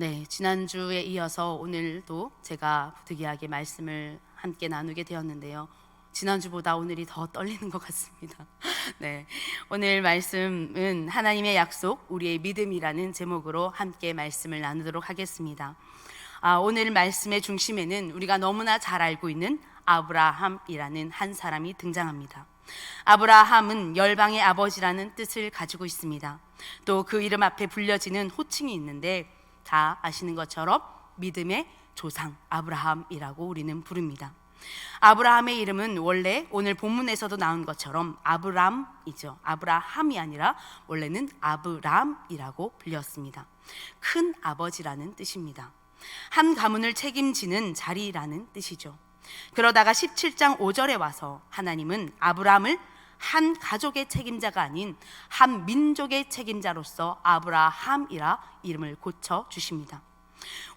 네, 지난주에 이어서 오늘도 제가 부득이하게 말씀을 함께 나누게 되었는데요. 지난주보다 오늘이 더 떨리는 것 같습니다. 네, 오늘 말씀은 하나님의 약속, 우리의 믿음이라는 제목으로 함께 말씀을 나누도록 하겠습니다. 아, 오늘 말씀의 중심에는 우리가 너무나 잘 알고 있는 아브라함이라는 한 사람이 등장합니다. 아브라함은 열방의 아버지라는 뜻을 가지고 있습니다. 또 그 이름 앞에 불려지는 호칭이 있는데 다 아시는 것처럼 믿음의 조상 아브라함이라고 우리는 부릅니다. 아브라함의 이름은 원래 오늘 본문에서도 나온 것처럼 아브람이죠. 아브라함이 아니라 원래는 아브람이라고 불렸습니다. 큰 아버지라는 뜻입니다. 한 가문을 책임지는 자리라는 뜻이죠. 그러다가 17장 5절에 와서 하나님은 아브람을 한 가족의 책임자가 아닌 한 민족의 책임자로서 아브라함이라 이름을 고쳐 주십니다.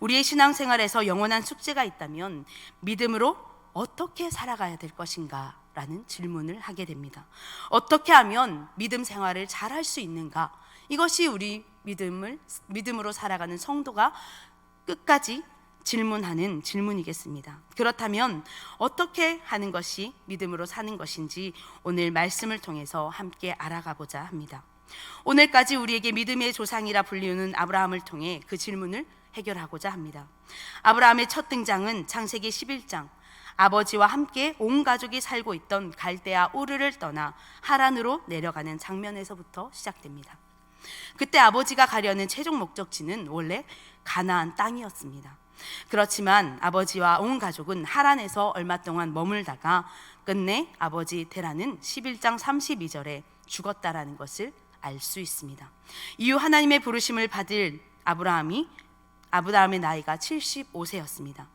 우리의 신앙생활에서 영원한 숙제가 있다면 믿음으로 어떻게 살아가야 될 것인가? 라는 질문을 하게 됩니다. 어떻게 하면 믿음 생활을 잘 할 수 있는가? 이것이 우리 믿음을 믿음으로 살아가는 성도가 끝까지 질문하는 질문이겠습니다. 그렇다면 어떻게 하는 것이 믿음으로 사는 것인지 오늘 말씀을 통해서 함께 알아가 보자 합니다. 오늘까지 우리에게 믿음의 조상이라 불리우는 아브라함을 통해 그 질문을 해결하고자 합니다. 아브라함의 첫 등장은 창세기 11장 아버지와 함께 온 가족이 살고 있던 갈대아 우르를 떠나 하란으로 내려가는 장면에서부터 시작됩니다. 그때 아버지가 가려는 최종 목적지는 원래 가나안 땅이었습니다. 그렇지만 아버지와 온 가족은 하란에서 얼마 동안 머물다가 끝내 아버지 테라는 11장 32절에 죽었다라는 것을 알 수 있습니다. 이후 하나님의 부르심을 받을 아브라함이 아브라함의 나이가 75세였습니다.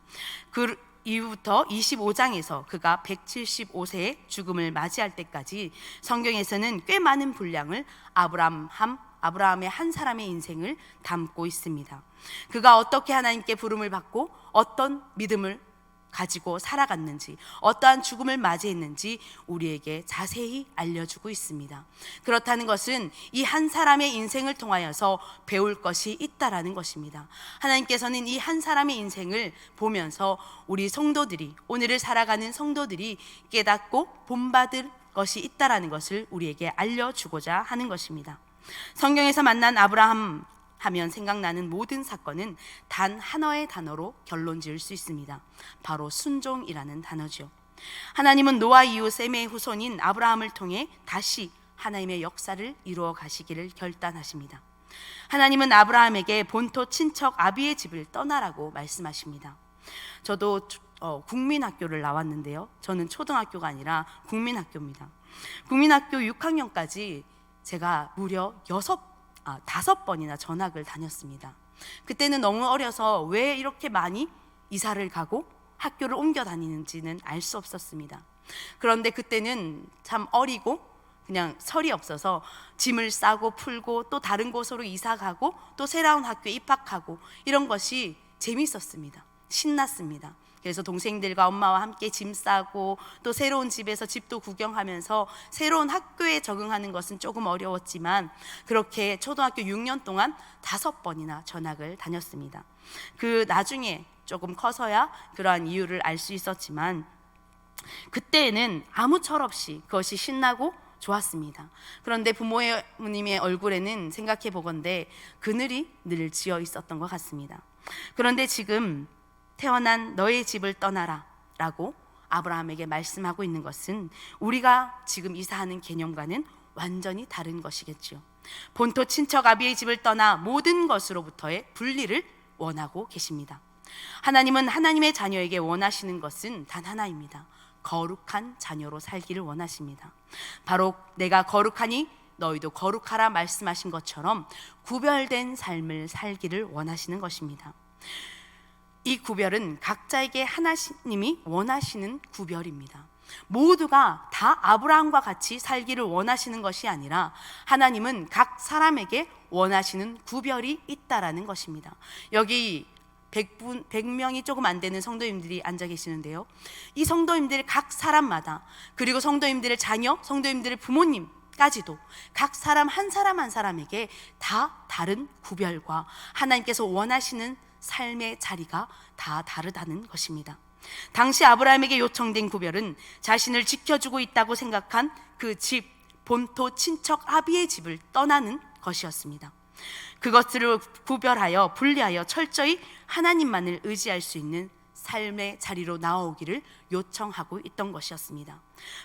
그 이후부터 25장에서 그가 175세의 죽음을 맞이할 때까지 성경에서는 꽤 많은 분량을 아브라함 아브라함의 한 사람의 인생을 담고 있습니다. 그가 어떻게 하나님께 부름을 받고 어떤 믿음을 가지고 살아갔는지, 어떠한 죽음을 맞이했는지 우리에게 자세히 알려주고 있습니다. 그렇다는 것은 이 한 사람의 인생을 통하여서 배울 것이 있다라는 것입니다. 하나님께서는 이 한 사람의 인생을 보면서 우리 성도들이, 오늘을 살아가는 성도들이 깨닫고 본받을 것이 있다라는 것을 우리에게 알려주고자 하는 것입니다. 성경에서 만난 아브라함 하면 생각나는 모든 사건은 단 하나의 단어로 결론 지을 수 있습니다. 바로 순종이라는 단어죠. 하나님은 노아 이후 셈의 후손인 아브라함을 통해 다시 하나님의 역사를 이루어 가시기를 결단하십니다. 하나님은 아브라함에게 본토 친척 아비의 집을 떠나라고 말씀하십니다. 저도 어, 국민학교를 나왔는데요. 저는 초등학교가 아니라 국민학교입니다. 국민학교 6학년까지 제가 무려 여섯 아, 다섯 번이나 전학을 다녔습니다. 그때는 너무 어려서 왜 이렇게 많이 이사를 가고 학교를 옮겨 다니는지는 알 수 없었습니다. 그런데 그때는 참 어리고 그냥 설이 없어서 짐을 싸고 풀고 또 다른 곳으로 이사 가고 또 새로운 학교에 입학하고 이런 것이 재밌었습니다. 신났습니다. 그래서 동생들과 엄마와 함께 짐 싸고 또 새로운 집에서 집도 구경하면서 새로운 학교에 적응하는 것은 조금 어려웠지만 그렇게 초등학교 6년 동안 다섯 번이나 전학을 다녔습니다. 그 나중에 조금 커서야 그러한 이유를 알 수 있었지만 그때는 아무 철 없이 그것이 신나고 좋았습니다. 그런데 부모님의 얼굴에는 생각해 보건대 그늘이 늘 지어 있었던 것 같습니다. 그런데 지금 태어난 너의 집을 떠나라 라고 아브라함에게 말씀하고 있는 것은 우리가 지금 이사하는 개념과는 완전히 다른 것이겠죠. 본토 친척 아비의 집을 떠나 모든 것으로부터의 분리를 원하고 계십니다. 하나님은 하나님의 자녀에게 원하시는 것은 단 하나입니다. 거룩한 자녀로 살기를 원하십니다. 바로 내가 거룩하니 너희도 거룩하라 말씀하신 것처럼 구별된 삶을 살기를 원하시는 것입니다. 이 구별은 각자에게 하나님이 원하시는 구별입니다. 모두가 다 아브라함과 같이 살기를 원하시는 것이 아니라 하나님은 각 사람에게 원하시는 구별이 있다라는 것입니다. 여기 100분, 100명이 조금 안 되는 성도님들이 앉아 계시는데요. 이 성도님들 각 사람마다 그리고 성도님들의 자녀, 성도님들의 부모님 까지도 각 사람 한 사람 한 사람에게 다 다른 구별과 하나님께서 원하시는 삶의 자리가 다 다르다는 것입니다. 당시 아브라함에게 요청된 구별은 자신을 지켜주고 있다고 생각한 그 집, 본토 친척 아비의 집을 떠나는 것이었습니다. 그것들을 구별하여 분리하여 철저히 하나님만을 의지할 수 있는 삶의 자리로 나오기를 요청하고 있던 것이었습니다.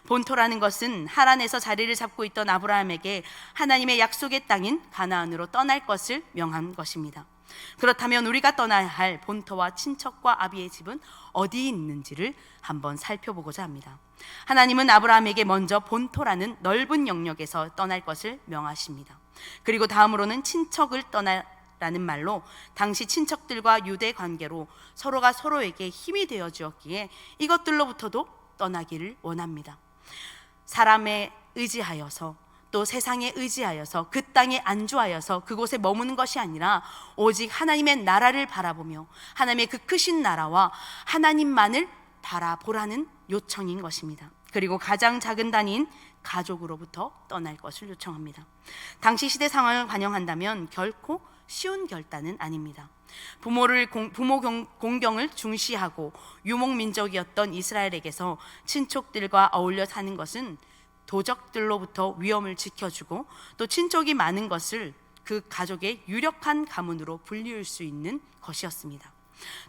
본토라는 것은 하란에서 자리를 잡고 있던 아브라함에게 하나님의 약속의 땅인 가나안으로 떠날 것을 명한 것입니다. 그렇다면 우리가 떠나야 할 본토와 친척과 아비의 집은 어디 있는지를 한번 살펴보고자 합니다. 하나님은 아브라함에게 먼저 본토라는 넓은 영역에서 떠날 것을 명하십니다. 그리고 다음으로는 친척을 떠나라는 말로 당시 친척들과 유대 관계로 서로가 서로에게 힘이 되어 주었기에 이것들로부터도 떠나기를 원합니다. 사람에 의지하여서 또 세상에 의지하여서 그 땅에 안주하여서 그곳에 머무는 것이 아니라 오직 하나님의 나라를 바라보며 하나님의 그 크신 나라와 하나님만을 바라보라는 요청인 것입니다. 그리고 가장 작은 단위인 가족으로부터 떠날 것을 요청합니다. 당시 시대 상황을 반영한다면 결코 쉬운 결단은 아닙니다. 부모를 공, 부모 경, 공경을 중시하고 유목 민족이었던 이스라엘에게서 친척들과 어울려 사는 것은 도적들로부터 위험을 지켜주고 또 친족이 많은 것을 그 가족의 유력한 가문으로 불리울 수 있는 것이었습니다.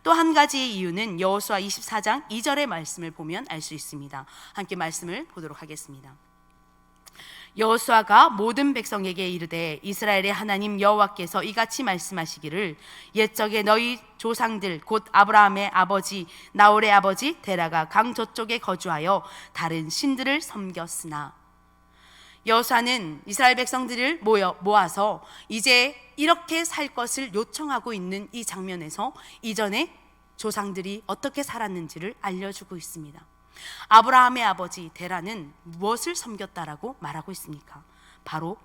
또 한 가지의 이유는 여호수아 24장 2절의 말씀을 보면 알 수 있습니다. 함께 말씀을 보도록 하겠습니다. 여호수아가 모든 백성에게 이르되 이스라엘의 하나님 여호와께서 이같이 말씀하시기를 옛적에 너희 조상들 곧 아브라함의 아버지 나홀의 아버지 데라가 강 저쪽에 거주하여 다른 신들을 섬겼으나 여호수아는 이스라엘 백성들을 모여 모아서 이제 이렇게 살 것을 요청하고 있는 이 장면에서 이전에 조상들이 어떻게 살았는지를 알려주고 있습니다. 아브라함의 아버지 데라는 무엇을 섬겼다라고 말하고 있습니까? 바로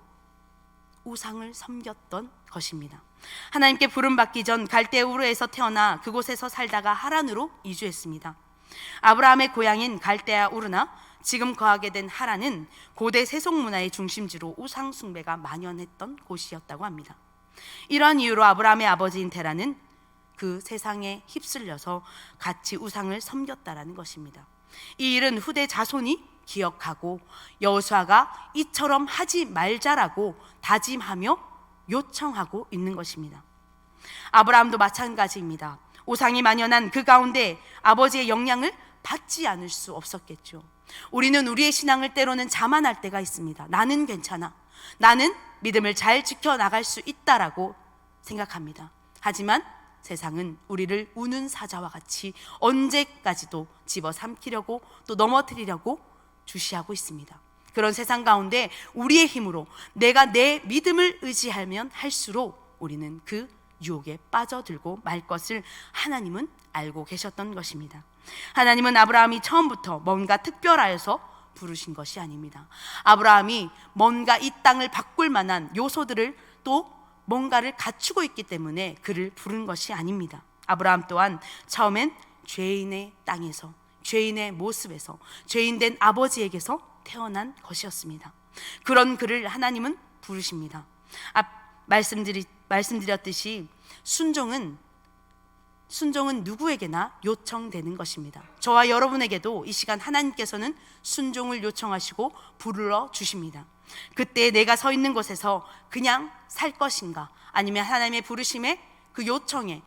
우상을 섬겼던 것입니다. 하나님께 부름 받기 전 갈대 우르에서 태어나 그곳에서 살다가 하란으로 이주했습니다. 아브라함의 고향인 갈대아 우르나 지금 거하게 된 하란은 고대 세속 문화의 중심지로 우상 숭배가 만연했던 곳이었다고 합니다. 이러한 이유로 아브라함의 아버지인 데라는 그 세상에 휩쓸려서 같이 우상을 섬겼다라는 것입니다. 이 일은 후대 자손이 기억하고 여호수아가 이처럼 하지 말자라고 다짐하며 요청하고 있는 것입니다. 아브라함도 마찬가지입니다. 우상이 만연한 그 가운데 아버지의 영향을 받지 않을 수 없었겠죠. 우리는 우리의 신앙을 때로는 자만할 때가 있습니다. 나는 괜찮아. 나는 믿음을 잘 지켜 나갈 수 있다라고 생각합니다. 하지만 세상은 우리를 우는 사자와 같이 언제까지도 집어 삼키려고 또 넘어뜨리려고 주시하고 있습니다. 그런 세상 가운데 우리의 힘으로 내가 내 믿음을 의지하면 할수록 우리는 그 유혹에 빠져들고 말 것을 하나님은 알고 계셨던 것입니다. 하나님은 아브라함이 처음부터 뭔가 특별하여서 부르신 것이 아닙니다. 아브라함이 뭔가 이 땅을 바꿀 만한 요소들을 또 뭔가를 갖추고 있기 때문에 그를 부른 것이 아닙니다. 아브라함 또한 처음엔 죄인의 땅에서 죄인의 모습에서 죄인된 아버지에게서 태어난 것이었습니다. 그런 그를 하나님은 부르십니다. 앞 말씀드리, 말씀드렸듯이 순종은 순종은 누구에게나 요청되는 것입니다. 저와 여러분에게도 이 시간 하나님께서는 순종을 요청하시고 부르러 주십니다. 그때 내가 서 있는 곳에서 그냥 살 것인가 아니면 하나님의 부르심에 그 요청에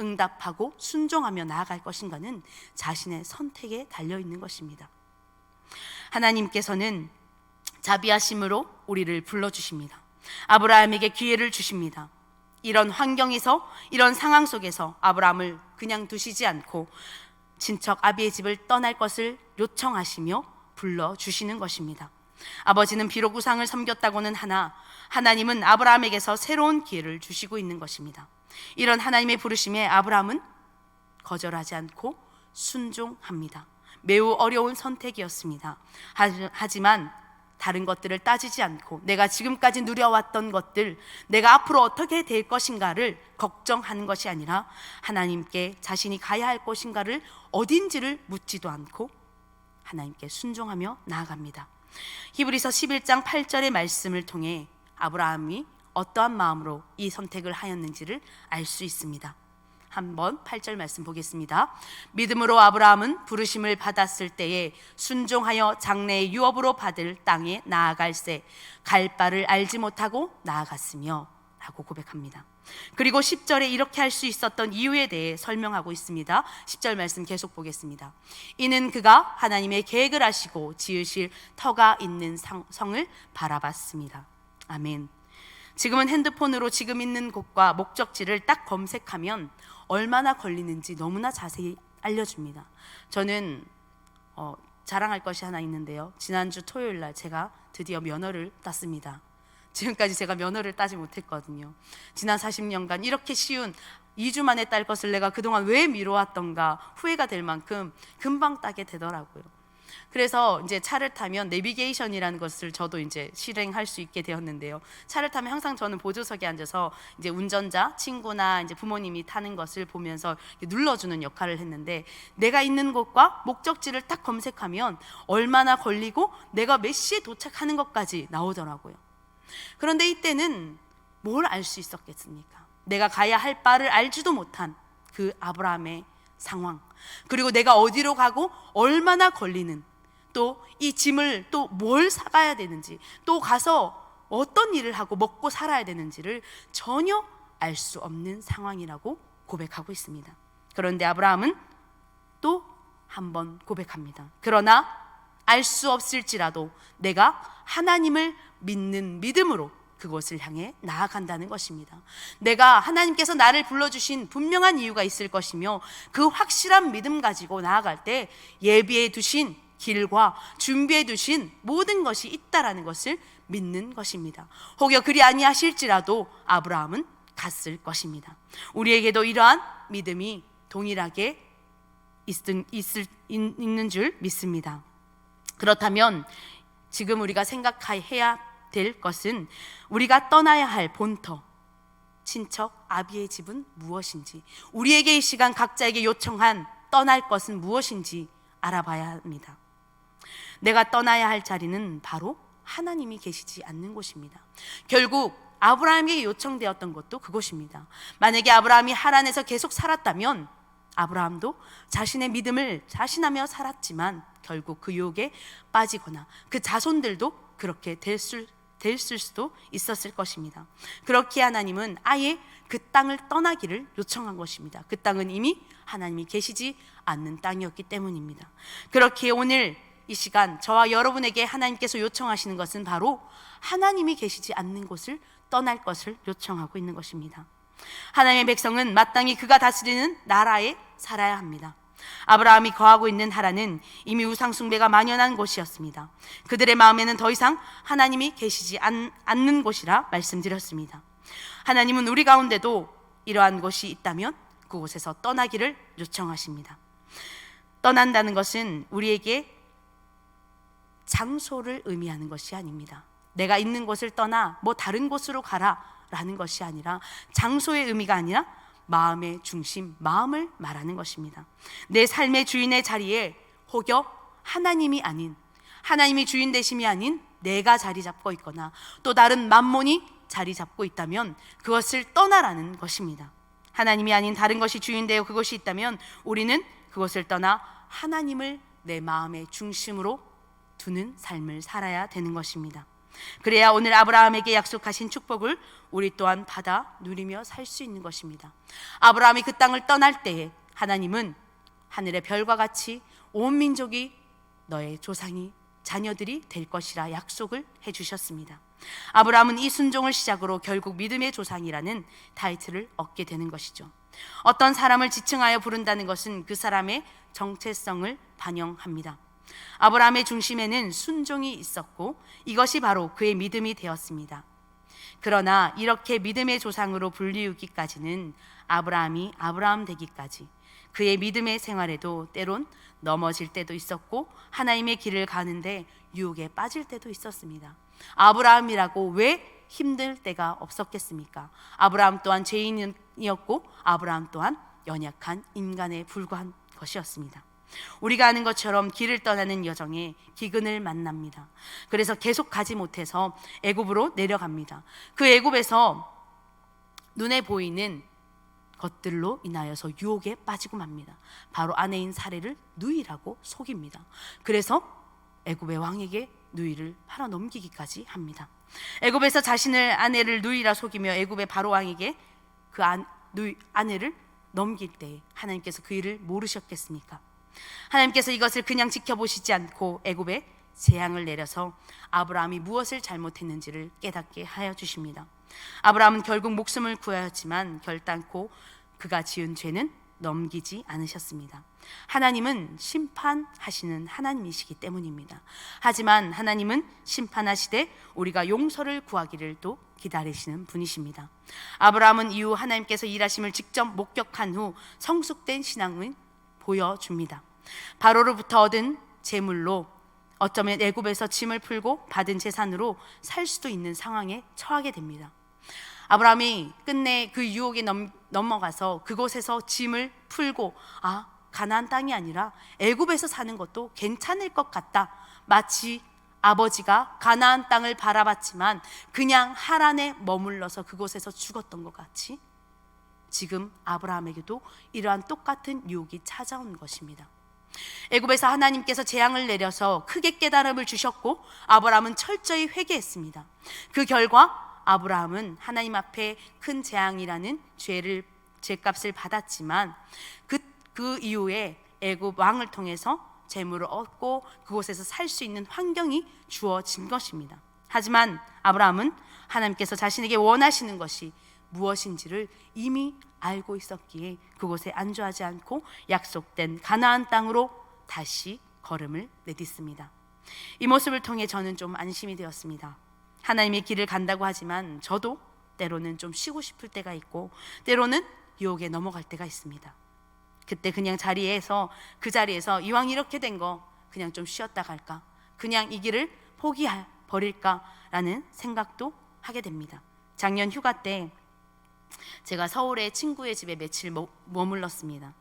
응답하고 순종하며 나아갈 것인가는 자신의 선택에 달려 있는 것입니다. 하나님께서는 자비하심으로 우리를 불러 주십니다. 아브라함에게 기회를 주십니다. 이런 환경에서 이런 상황 속에서 아브라함을 그냥 두시지 않고 친척 아비의 집을 떠날 것을 요청하시며 불러 주시는 것입니다. 아버지는 비록 우상을 섬겼다고는 하나 하나님은 아브라함에게서 새로운 기회를 주시고 있는 것입니다. 이런 하나님의 부르심에 아브라함은 거절하지 않고 순종합니다. 매우 어려운 선택이었습니다. 하지만 다른 것들을 따지지 않고 내가 지금까지 누려왔던 것들, 내가 앞으로 어떻게 될 것인가를 걱정하는 것이 아니라 하나님께 자신이 가야 할 것인가를 어딘지를 묻지도 않고 하나님께 순종하며 나아갑니다. 히브리서 11장 8절의 말씀을 통해 아브라함이 어떠한 마음으로 이 선택을 하였는지를 알 수 있습니다. 한번 8절 말씀 보겠습니다. 믿음으로 아브라함은 부르심을 받았을 때에 순종하여 장래의 유업으로 받을 땅에 나아갈새 갈 바를 알지 못하고 나아갔으며 라고 고백합니다. 그리고 10절에 이렇게 할 수 있었던 이유에 대해 설명하고 있습니다. 10절 말씀 계속 보겠습니다. 이는 그가 하나님의 계획을 하시고 지으실 터가 있는 상- 성을 바라봤습니다. 아멘. 지금은 핸드폰으로 지금 있는 곳과 목적지를 딱 검색하면 얼마나 걸리는지 너무나 자세히 알려줍니다. 저는 어, 자랑할 것이 하나 있는데요. 지난주 토요일 날 제가 드디어 면허를 땄습니다. 지금까지 제가 면허를 따지 못했거든요. 지난 40년간 이렇게 쉬운 2주 만에 딸 것을 내가 그동안 왜 미뤄왔던가 후회가 될 만큼 금방 따게 되더라고요. 그래서 이제 차를 타면 내비게이션이라는 것을 저도 이제 실행할 수 있게 되었는데요. 차를 타면 항상 저는 보조석에 앉아서 이제 운전자 친구나 이제 부모님이 타는 것을 보면서 눌러주는 역할을 했는데 내가 있는 곳과 목적지를 딱 검색하면 얼마나 걸리고 내가 몇 시에 도착하는 것까지 나오더라고요. 그런데 이때는 뭘 알 수 있었겠습니까? 내가 가야 할 바를 알지도 못한 그 아브라함의 상황. 그리고 내가 어디로 가고 얼마나 걸리는 또 이 짐을 또 뭘 사가야 되는지 또 가서 어떤 일을 하고 먹고 살아야 되는지를 전혀 알 수 없는 상황이라고 고백하고 있습니다. 그런데 아브라함은 또 한 번 고백합니다. 그러나 알 수 없을지라도 내가 하나님을 믿는 믿음으로 그곳을 향해 나아간다는 것입니다. 내가 하나님께서 나를 불러주신 분명한 이유가 있을 것이며 그 확실한 믿음 가지고 나아갈 때 예비해 두신 길과 준비해 두신 모든 것이 있다라는 것을 믿는 것입니다. 혹여 그리 아니하실지라도 아브라함은 갔을 것입니다. 우리에게도 이러한 믿음이 동일하게 있을, 있- 있는 줄 믿습니다. 그렇다면 지금 우리가 생각해야 될 것은 우리가 떠나야 할 본터, 친척, 아비의 집은 무엇인지, 우리에게 이 시간 각자에게 요청한 떠날 것은 무엇인지 알아봐야 합니다. 내가 떠나야 할 자리는 바로 하나님이 계시지 않는 곳입니다. 결국 아브라함에게 요청되었던 것도 그곳입니다. 만약에 아브라함이 하란에서 계속 살았다면 아브라함도 자신의 믿음을 자신하며 살았지만 결국 그 유혹에 빠지거나 그 자손들도 그렇게 됐을, 됐을 수도 있었을 것입니다. 그렇게 하나님은 아예 그 땅을 떠나기를 요청한 것입니다. 그 땅은 이미 하나님이 계시지 않는 땅이었기 때문입니다. 그렇게 오늘 이 시간 저와 여러분에게 하나님께서 요청하시는 것은 바로 하나님이 계시지 않는 곳을 떠날 것을 요청하고 있는 것입니다. 하나님의 백성은 마땅히 그가 다스리는 나라에 살아야 합니다. 아브라함이 거하고 있는 하라는 이미 우상숭배가 만연한 곳이었습니다. 그들의 마음에는 더 이상 하나님이 계시지 않, 않는 곳이라 말씀드렸습니다. 하나님은 우리 가운데도 이러한 곳이 있다면 그곳에서 떠나기를 요청하십니다. 떠난다는 것은 우리에게 장소를 의미하는 것이 아닙니다. 내가 있는 곳을 떠나 뭐 다른 곳으로 가라 라는 것이 아니라 장소의 의미가 아니라 마음의 중심, 마음을 말하는 것입니다. 내 삶의 주인의 자리에 혹여 하나님이 아닌 하나님이 주인 되심이 아닌 내가 자리 잡고 있거나 또 다른 만몬이 자리 잡고 있다면 그것을 떠나라는 것입니다. 하나님이 아닌 다른 것이 주인 되어 그것이 있다면 우리는 그것을 떠나 하나님을 내 마음의 중심으로 두는 삶을 살아야 되는 것입니다. 그래야 오늘 아브라함에게 약속하신 축복을 우리 또한 받아 누리며 살 수 있는 것입니다. 아브라함이 그 땅을 떠날 때에 하나님은 하늘의 별과 같이 온 민족이 너의 조상이 자녀들이 될 것이라 약속을 해 주셨습니다. 아브라함은 이 순종을 시작으로 결국 믿음의 조상이라는 타이틀을 얻게 되는 것이죠. 어떤 사람을 지칭하여 부른다는 것은 그 사람의 정체성을 반영합니다. 아브라함의 중심에는 순종이 있었고 이것이 바로 그의 믿음이 되었습니다. 그러나 이렇게 믿음의 조상으로 불리우기까지는 아브라함이 아브라함 되기까지 그의 믿음의 생활에도 때론 넘어질 때도 있었고 하나님의 길을 가는데 유혹에 빠질 때도 있었습니다. 아브라함이라고 왜 힘들 때가 없었겠습니까? 아브라함 또한 죄인이었고 아브라함 또한 연약한 인간에 불과한 것이었습니다. 우리가 아는 것처럼 길을 떠나는 여정에 기근을 만납니다. 그래서 계속 가지 못해서 애굽으로 내려갑니다. 그 애굽에서 눈에 보이는 것들로 인하여서 유혹에 빠지고 맙니다. 바로 아내인 사례를 누이라고 속입니다. 그래서 애굽의 왕에게 누이를 팔아 넘기기까지 합니다. 애굽에서 자신을 아내를 누이라 속이며 애굽의 바로 왕에게 그 안, 누이, 아내를 넘길 때 하나님께서 그 일을 모르셨겠습니까? 하나님께서 이것을 그냥 지켜보시지 않고 애굽에 재앙을 내려서 아브라함이 무엇을 잘못했는지를 깨닫게 하여 주십니다. 아브라함은 결국 목숨을 구하였지만 결단코 그가 지은 죄는 넘기지 않으셨습니다. 하나님은 심판하시는 하나님이시기 때문입니다. 하지만 하나님은 심판하시되 우리가 용서를 구하기를 또 기다리시는 분이십니다. 아브라함은 이후 하나님께서 일하심을 직접 목격한 후 성숙된 신앙을 보여줍니다. 바로로부터 얻은 재물로 어쩌면 애굽에서 짐을 풀고 받은 재산으로 살 수도 있는 상황에 처하게 됩니다. 아브라함이 끝내 그 유혹에 넘, 넘어가서 그곳에서 짐을 풀고 아 가나안 땅이 아니라 애굽에서 사는 것도 괜찮을 것 같다. 마치 아버지가 가나안 땅을 바라봤지만 그냥 하란에 머물러서 그곳에서 죽었던 것 같이 지금 아브라함에게도 이러한 똑같은 유혹이 찾아온 것입니다. 애굽에서 하나님께서 재앙을 내려서 크게 깨달음을 주셨고 아브라함은 철저히 회개했습니다. 그 결과 아브라함은 하나님 앞에 큰 재앙이라는 죄를 죄값을 받았지만 그, 그 이후에 애굽 왕을 통해서 재물을 얻고 그곳에서 살 수 있는 환경이 주어진 것입니다. 하지만 아브라함은 하나님께서 자신에게 원하시는 것이 무엇인지를 이미 알고 있었기에 그곳에 안주하지 않고 약속된 가나안 땅으로 다시 걸음을 내딛습니다. 이 모습을 통해 저는 좀 안심이 되었습니다. 하나님의 길을 간다고 하지만 저도 때로는 좀 쉬고 싶을 때가 있고 때로는 유혹에 넘어갈 때가 있습니다. 그때 그냥 자리에서 그 자리에서 이왕 이렇게 된 거 그냥 좀 쉬었다 갈까? 그냥 이 길을 포기할 버릴까라는 생각도 하게 됩니다. 작년 휴가 때 제가 서울의 친구의 집에 며칠 머- 머물렀습니다.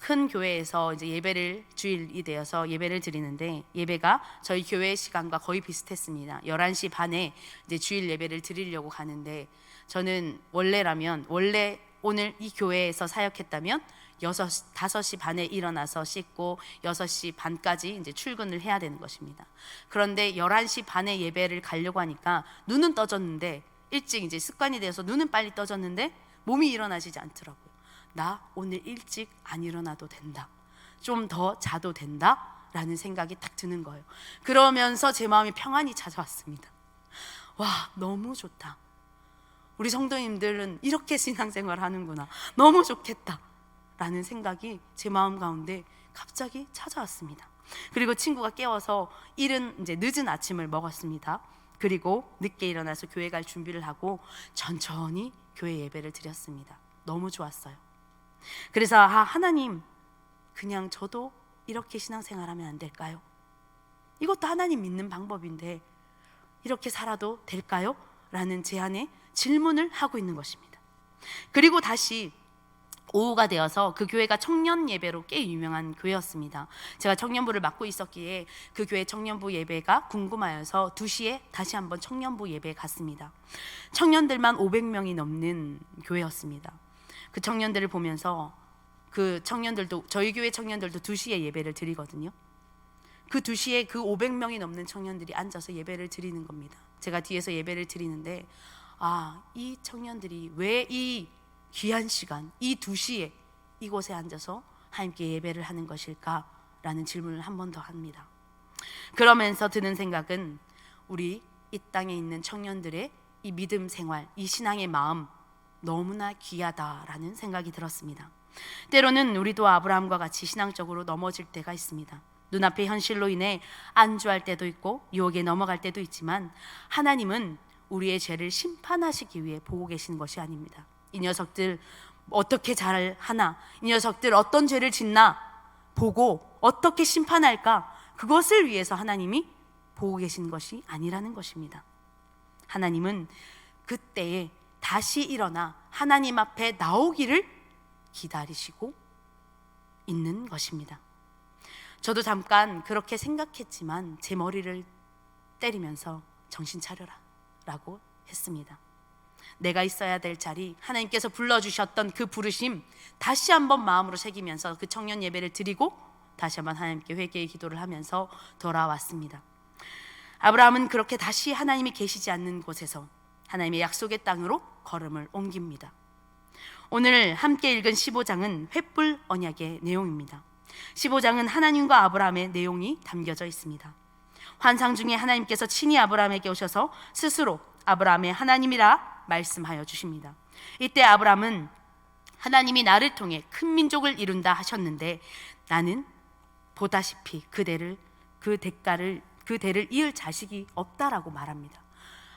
큰 교회에서 이제 예배를 주일이 되어서 예배를 드리는데 예배가 저희 교회 시간과 거의 비슷했습니다. 11시 반에 이제 주일 예배를 드리려고 가는데 저는 원래라면 원래 오늘 이 교회에서 사역했다면 6, 5시 반에 일어나서 씻고 6시 반까지 이제 출근을 해야 되는 것입니다. 그런데 11시 반에 예배를 가려고 하니까 눈은 떠졌는데 일찍 이제 습관이 돼서 눈은 빨리 떠졌는데 몸이 일어나지지 않더라고요. 나 오늘 일찍 안 일어나도 된다. 좀 더 자도 된다. 라는 생각이 딱 드는 거예요. 그러면서 제 마음이 평안이 찾아왔습니다. 와, 너무 좋다. 우리 성도님들은 이렇게 신앙생활 하는구나. 너무 좋겠다. 라는 생각이 제 마음 가운데 갑자기 찾아왔습니다. 그리고 친구가 깨워서 이른 이제 늦은 아침을 먹었습니다. 그리고 늦게 일어나서 교회 갈 준비를 하고 천천히 교회 예배를 드렸습니다. 너무 좋았어요. 그래서 아, 하나님 그냥 저도 이렇게 신앙생활하면 안 될까요? 이것도 하나님 믿는 방법인데 이렇게 살아도 될까요? 라는 제안에 질문을 하고 있는 것입니다. 그리고 다시 오후가 되어서 그 교회가 청년 예배로 꽤 유명한 교회였습니다. 제가 청년부를 맡고 있었기에 그 교회 청년부 예배가 궁금하여서 2시에 다시 한번 청년부 예배에 갔습니다. 청년들만 500명이 넘는 교회였습니다. 그 청년들을 보면서 그 청년들도 저희 교회 청년들도 2시에 예배를 드리거든요. 그 2시에 그 500명이 넘는 청년들이 앉아서 예배를 드리는 겁니다. 제가 뒤에서 예배를 드리는데 아, 이 청년들이 왜이 귀한 시간, 이 2시에 이곳에 앉아서 하나님께 예배를 하는 것일까라는 질문을 한 번 더 합니다. 그러면서 드는 생각은 우리 이 땅에 있는 청년들의 이 믿음 생활, 이 신앙의 마음 너무나 귀하다라는 생각이 들었습니다. 때로는 우리도 아브라함과 같이 신앙적으로 넘어질 때가 있습니다. 눈앞의 현실로 인해 안주할 때도 있고 유혹에 넘어갈 때도 있지만 하나님은 우리의 죄를 심판하시기 위해 보고 계시는 것이 아닙니다. 이 녀석들 어떻게 잘 하나, 이 녀석들 어떤 죄를 짓나 보고 어떻게 심판할까 그것을 위해서 하나님이 보고 계신 것이 아니라는 것입니다. 하나님은 그때에 다시 일어나 하나님 앞에 나오기를 기다리시고 있는 것입니다. 저도 잠깐 그렇게 생각했지만 제 머리를 때리면서 정신 차려라 라고 했습니다. 내가 있어야 될 자리, 하나님께서 불러주셨던 그 부르심 다시 한번 마음으로 새기면서 그 청년 예배를 드리고 다시 한번 하나님께 회개의 기도를 하면서 돌아왔습니다. 아브라함은 그렇게 다시 하나님이 계시지 않는 곳에서 하나님의 약속의 땅으로 걸음을 옮깁니다. 오늘 함께 읽은 15장은 횃불 언약의 내용입니다. 15장은 하나님과 아브라함의 내용이 담겨져 있습니다. 환상 중에 하나님께서 친히 아브라함에게 오셔서 스스로 아브라함의 하나님이라 말씀하여 주십니다. 이때 아브라함은 하나님이 나를 통해 큰 민족을 이룬다 하셨는데 나는 보다시피 그대를 그 대가를 그 대를 이을 자식이 없다라고 말합니다.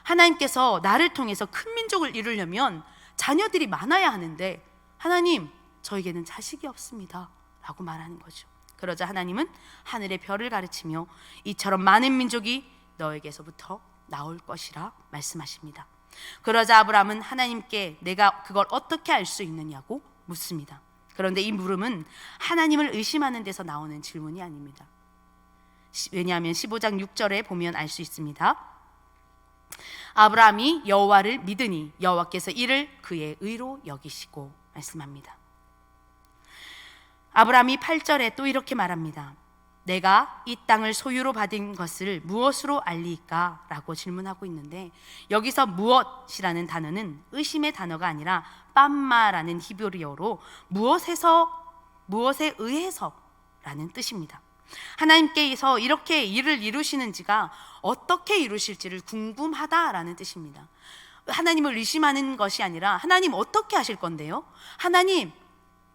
하나님께서 나를 통해서 큰 민족을 이루려면 자녀들이 많아야 하는데 하나님 저에게는 자식이 없습니다. 라고 말하는 거죠. 그러자 하나님은 하늘의 별을 가르치며 이처럼 많은 민족이 너에게서부터 나올 것이라 말씀하십니다. 그러자 아브라함은 하나님께 내가 그걸 어떻게 알 수 있느냐고 묻습니다. 그런데 이 물음은 하나님을 의심하는 데서 나오는 질문이 아닙니다. 왜냐하면 15장 6절에 보면 알 수 있습니다. 아브라함이 여호와를 믿으니 여호와께서 이를 그의 의로 여기시고 말씀합니다. 아브라함이 8절에 또 이렇게 말합니다. 내가 이 땅을 소유로 받은 것을 무엇으로 알리까? 라고 질문하고 있는데 여기서 무엇이라는 단어는 의심의 단어가 아니라 빰마라는 히브리어로 무엇에서 무엇에 의해서 라는 뜻입니다. 하나님께서 이렇게 일을 이루시는지가 어떻게 이루실지를 궁금하다라는 뜻입니다. 하나님을 의심하는 것이 아니라 하나님 어떻게 하실 건데요? 하나님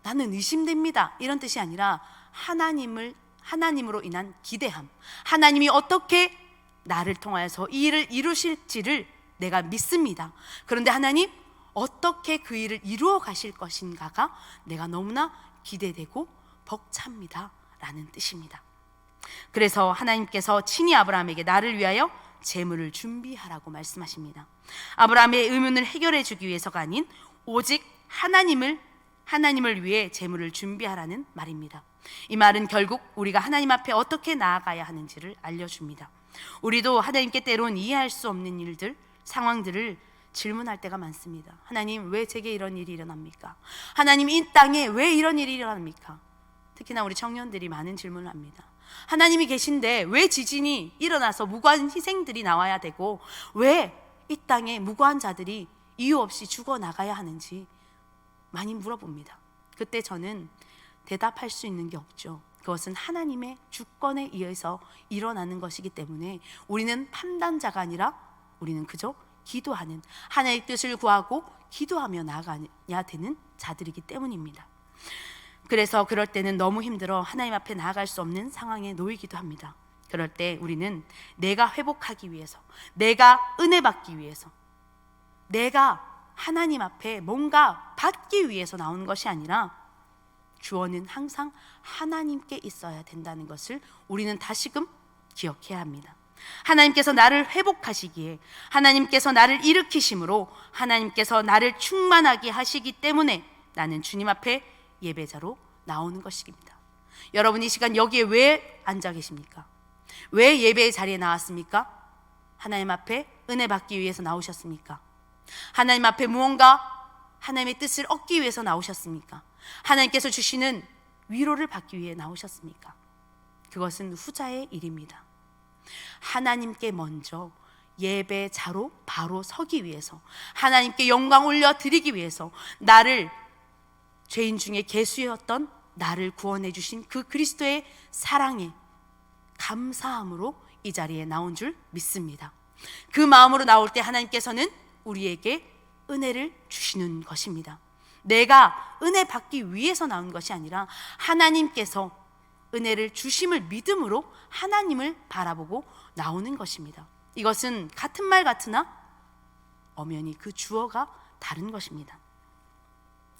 나는 의심됩니다. 이런 뜻이 아니라 하나님을 하나님으로 인한 기대함. 하나님이 어떻게 나를 통하여서 이 일을 이루실지를 내가 믿습니다. 그런데 하나님 어떻게 그 일을 이루어 가실 것인가가 내가 너무나 기대되고 벅찹니다. 라는 뜻입니다. 그래서 하나님께서 친히 아브라함에게 나를 위하여 재물을 준비하라고 말씀하십니다. 아브라함의 의문을 해결해 주기 위해서가 아닌 오직 하나님을 하나님을 위해 재물을 준비하라는 말입니다. 이 말은 결국 우리가 하나님 앞에 어떻게 나아가야 하는지를 알려줍니다. 우리도 하나님께 때론 이해할 수 없는 일들, 상황들을 질문할 때가 많습니다. 하나님, 왜 제게 이런 일이 일어납니까? 하나님, 이 땅에 왜 이런 일이 일어납니까? 특히나 우리 청년들이 많은 질문을 합니다. 하나님이 계신데 왜 지진이 일어나서 무고한 희생들이 나와야 되고 왜 이 땅에 무고한 자들이 이유 없이 죽어 나가야 하는지 많이 물어봅니다. 그때 저는 대답할 수 있는 게 없죠. 그것은 하나님의 주권에 의해서 일어나는 것이기 때문에 우리는 판단자가 아니라 우리는 그저 기도하는 하나님의 뜻을 구하고 기도하며 나아가야 되는 자들이기 때문입니다. 그래서 그럴 때는 너무 힘들어 하나님 앞에 나아갈 수 없는 상황에 놓이기도 합니다. 그럴 때 우리는 내가 회복하기 위해서, 내가 은혜 받기 위해서, 내가 하나님 앞에 뭔가 받기 위해서 나오는 것이 아니라 주어는 항상 하나님께 있어야 된다는 것을 우리는 다시금 기억해야 합니다. 하나님께서 나를 회복하시기에 하나님께서 나를 일으키심으로 하나님께서 나를 충만하게 하시기 때문에 나는 주님 앞에 예배자로 나오는 것입니다. 여러분 이 시간 여기에 왜 앉아 계십니까? 왜 예배의 자리에 나왔습니까? 하나님 앞에 은혜 받기 위해서 나오셨습니까? 하나님 앞에 무언가 하나님의 뜻을 얻기 위해서 나오셨습니까? 하나님께서 주시는 위로를 받기 위해 나오셨습니까? 그것은 후자의 일입니다. 하나님께 먼저 예배자로 바로 서기 위해서 하나님께 영광 올려 드리기 위해서 나를 죄인 중에 개수였던 나를 구원해 주신 그 그리스도의 사랑에 감사함으로 이 자리에 나온 줄 믿습니다. 그 마음으로 나올 때 하나님께서는 우리에게 은혜를 주시는 것입니다. 내가 은혜 받기 위해서 나온 것이 아니라 하나님께서 은혜를 주심을 믿음으로 하나님을 바라보고 나오는 것입니다. 이것은 같은 말 같으나 엄연히 그 주어가 다른 것입니다.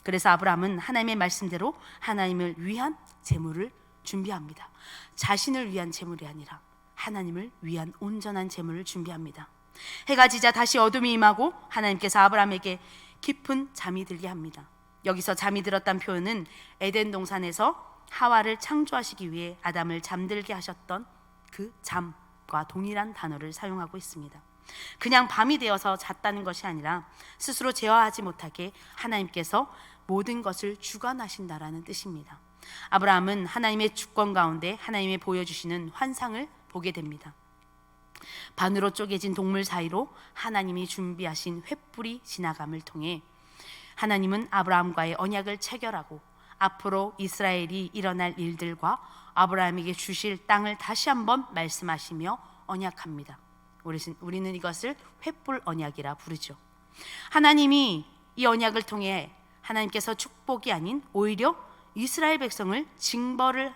그래서 아브라함은 하나님의 말씀대로 하나님을 위한 재물을 준비합니다. 자신을 위한 재물이 아니라 하나님을 위한 온전한 재물을 준비합니다. 해가 지자 다시 어둠이 임하고 하나님께서 아브라함에게 깊은 잠이 들게 합니다. 여기서 잠이 들었다는 표현은 에덴 동산에서 하와를 창조하시기 위해 아담을 잠들게 하셨던 그 잠과 동일한 단어를 사용하고 있습니다. 그냥 밤이 되어서 잤다는 것이 아니라 스스로 제어하지 못하게 하나님께서 모든 것을 주관하신다라는 뜻입니다. 아브라함은 하나님의 주권 가운데 하나님의 보여주시는 환상을 보게 됩니다. 반으로 쪼개진 동물 사이로 하나님이 준비하신 횃불이 지나감을 통해 하나님은 아브라함과의 언약을 체결하고 앞으로 이스라엘이 일어날 일들과 아브라함에게 주실 땅을 다시 한번 말씀하시며 언약합니다. 우리는, 이것을 횃불 언약이라 부르죠. 하나님이 이 언약을 통해 하나님께서 축복이 아닌 오히려 이스라엘 백성을 징벌을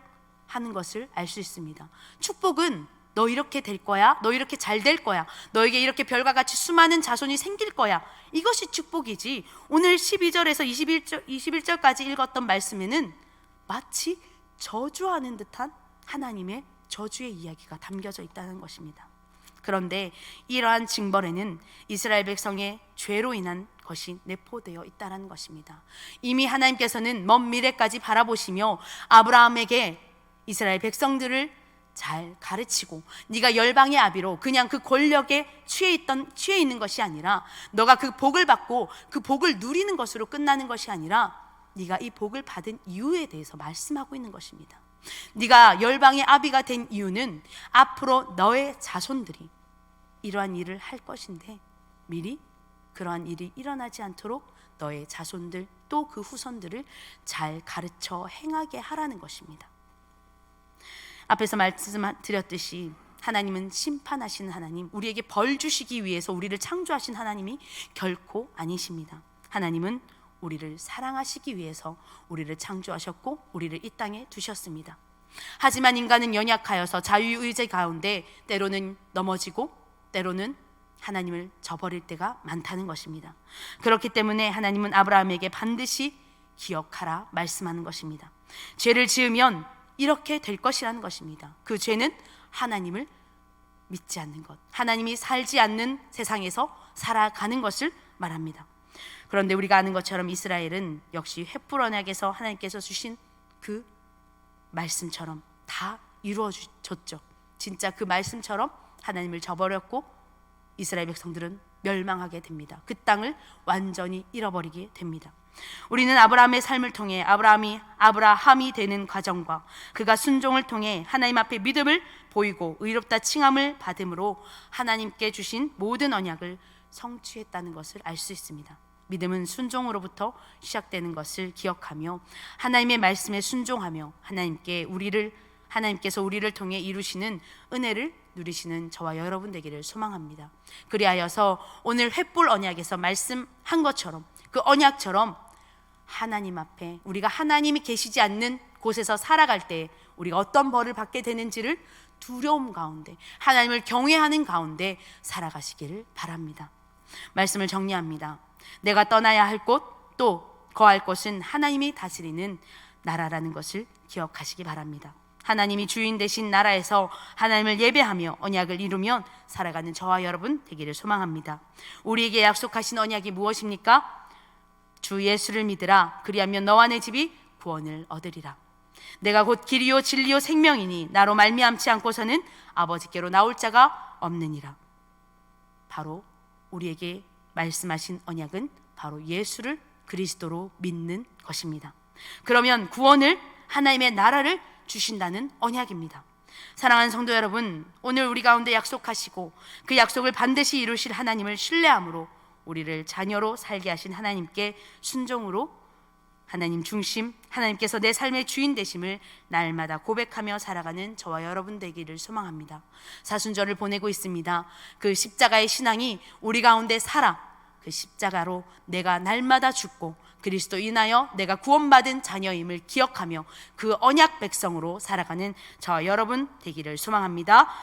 하는 것을 알 수 있습니다. 축복은 너 이렇게 될 거야. 너 이렇게 잘 될 거야. 너에게 이렇게 별과 같이 수많은 자손이 생길 거야. 이것이 축복이지. 오늘 12절에서 21절, 21절까지 읽었던 말씀에는 마치 저주하는 듯한 하나님의 저주의 이야기가 담겨져 있다는 것입니다. 그런데 이러한 징벌에는 이스라엘 백성의 죄로 인한 것이 내포되어 있다는 것입니다. 이미 하나님께서는 먼 미래까지 바라보시며 아브라함에게 이스라엘 백성들을 잘 가르치고 네가 열방의 아비로 그냥 그 권력에 취해 있던 취해 있는 것이 아니라 너가 그 복을 받고 그 복을 누리는 것으로 끝나는 것이 아니라 네가 이 복을 받은 이유에 대해서 말씀하고 있는 것입니다. 네가 열방의 아비가 된 이유는 앞으로 너의 자손들이 이러한 일을 할 것인데 미리 그러한 일이 일어나지 않도록 너의 자손들 또 그 후손들을 잘 가르쳐 행하게 하라는 것입니다. 앞에서 말씀드렸듯이 하나님은 심판하시는 하나님, 우리에게 벌 주시기 위해서 우리를 창조하신 하나님이 결코 아니십니다. 하나님은 우리를 사랑하시기 위해서 우리를 창조하셨고 우리를 이 땅에 두셨습니다. 하지만 인간은 연약하여서 자유의지 가운데 때로는 넘어지고 때로는 하나님을 저버릴 때가 많다는 것입니다. 그렇기 때문에 하나님은 아브라함에게 반드시 기억하라 말씀하는 것입니다. 죄를 지으면 이렇게 될 것이라는 것입니다. 그 죄는 하나님을 믿지 않는 것, 하나님이 살지 않는 세상에서 살아가는 것을 말합니다. 그런데 우리가 아는 것처럼 이스라엘은 역시 횃불 언약에서 하나님께서 주신 그 말씀처럼 다 이루어졌죠. 진짜 그 말씀처럼 하나님을 저버렸고 이스라엘 백성들은 멸망하게 됩니다. 그 땅을 완전히 잃어버리게 됩니다. 우리는 아브라함의 삶을 통해 아브라함이 아브라함이 되는 과정과 그가 순종을 통해 하나님 앞에 믿음을 보이고 의롭다 칭함을 받음으로 하나님께 주신 모든 언약을 성취했다는 것을 알 수 있습니다. 믿음은 순종으로부터 시작되는 것을 기억하며 하나님의 말씀에 순종하며 하나님께 우리를 하나님께서 우리를 통해 이루시는 은혜를 누리시는 저와 여러분 되기를 소망합니다. 그리하여서 오늘 횃불 언약에서 말씀한 것처럼 그 언약처럼 하나님 앞에 우리가 하나님이 계시지 않는 곳에서 살아갈 때 우리가 어떤 벌을 받게 되는지를 두려움 가운데 하나님을 경외하는 가운데 살아가시기를 바랍니다. 말씀을 정리합니다. 내가 떠나야 할 곳 또 거할 곳은 하나님이 다스리는 나라라는 것을 기억하시기 바랍니다. 하나님이 주인 되신 나라에서 하나님을 예배하며 언약을 이루면 살아가는 저와 여러분 되기를 소망합니다. 우리에게 약속하신 언약이 무엇입니까? 주 예수를 믿으라. 그리하면 너와 내 집이 구원을 얻으리라. 내가 곧 길이요 진리요 생명이니 나로 말미암지 않고서는 아버지께로 나올 자가 없느니라. 바로 우리에게 말씀하신 언약은 바로 예수를 그리스도로 믿는 것입니다. 그러면 구원을 하나님의 나라를 주신다는 언약입니다. 사랑하는 성도 여러분, 오늘 우리 가운데 약속하시고 그 약속을 반드시 이루실 하나님을 신뢰함으로 우리를 자녀로 살게 하신 하나님께 순종으로 하나님 중심, 하나님께서 내 삶의 주인 되심을 날마다 고백하며 살아가는 저와 여러분 되기를 소망합니다. 사순절을 보내고 있습니다. 그 십자가의 신앙이 우리 가운데 살아 그 십자가로 내가 날마다 죽고 그리스도 인하여 내가 구원받은 자녀임을 기억하며 그 언약 백성으로 살아가는 저와 여러분 되기를 소망합니다.